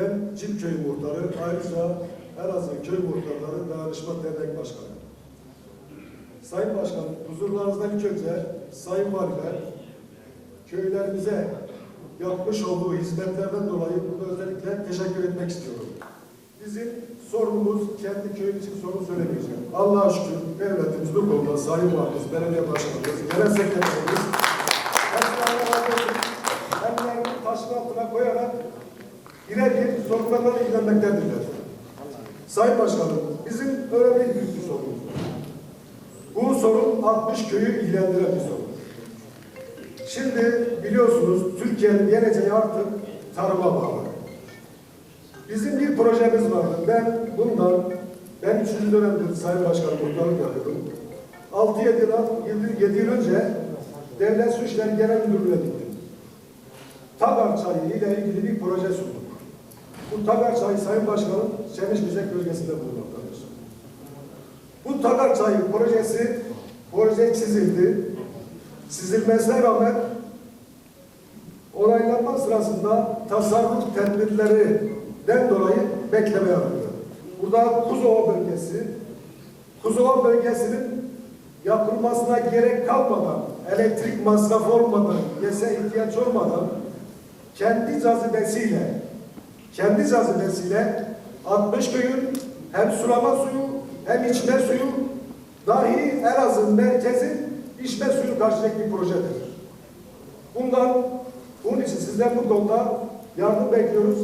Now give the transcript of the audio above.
Ben Çilköy Muhtarı, ayrıca Elazığ Köy Muhtarları Dayanışma Dernek Başkanı. Sayın Başkanım, huzurlarınızda ilk önce Sayın Valiler, köylerimize yapmış olduğu hizmetlerden dolayı burada özellikle teşekkür etmek istiyorum. Bizim sorunumuz, kendi köyüm için sorun söylemeyeceğim. Allah'a şükür devletimiz bu konuda Sayın Valimiz, Belediye Başkanımız, Genel Sekreterimiz, bir sorunlarla ilgilenmektedirler. Sayın Başkanım, bizim öyle bir büyük bir sorunumuz var. Bu sorun 60 köyü ilgilendiren bir sorun. Şimdi biliyorsunuz Türkiye'nin geleceği artık tarıma bağlı. Bizim bir projemiz vardı. Ben bundan, ben 3. dönemdir Sayın Başkanım muhtarlık yapıyordum. 6-7 yıl, 7 yıl önce Devlet Su İşleri Genel Müdürlüğü'ne gittim. Tagar Çayı ile ilgili bir proje sunduk. Bu Tagar Çayı Sayın Başkanım Çemiş bölgesinde bulunmaktadır. Bu Tagar Çayı projesi, proje çizildi. Çizilmesine rağmen onaylanma sırasında tasarruf tedbirlerinden dolayı bekleme yapıldı. Burada Kuzova bölgesi, Kuzova bölgesinin yapılmasına gerek kalmadan, elektrik masrafı olmadan, yese ihtiyaç olmadan kendi cazibesiyle, kendi cazibesiyle 60 köyün hem sulama suyu hem içme suyu dahi Elazığ merkezi içme suyu karşılayacak bir projedir. Bundan, bunun için sizden bu konuda yardım bekliyoruz.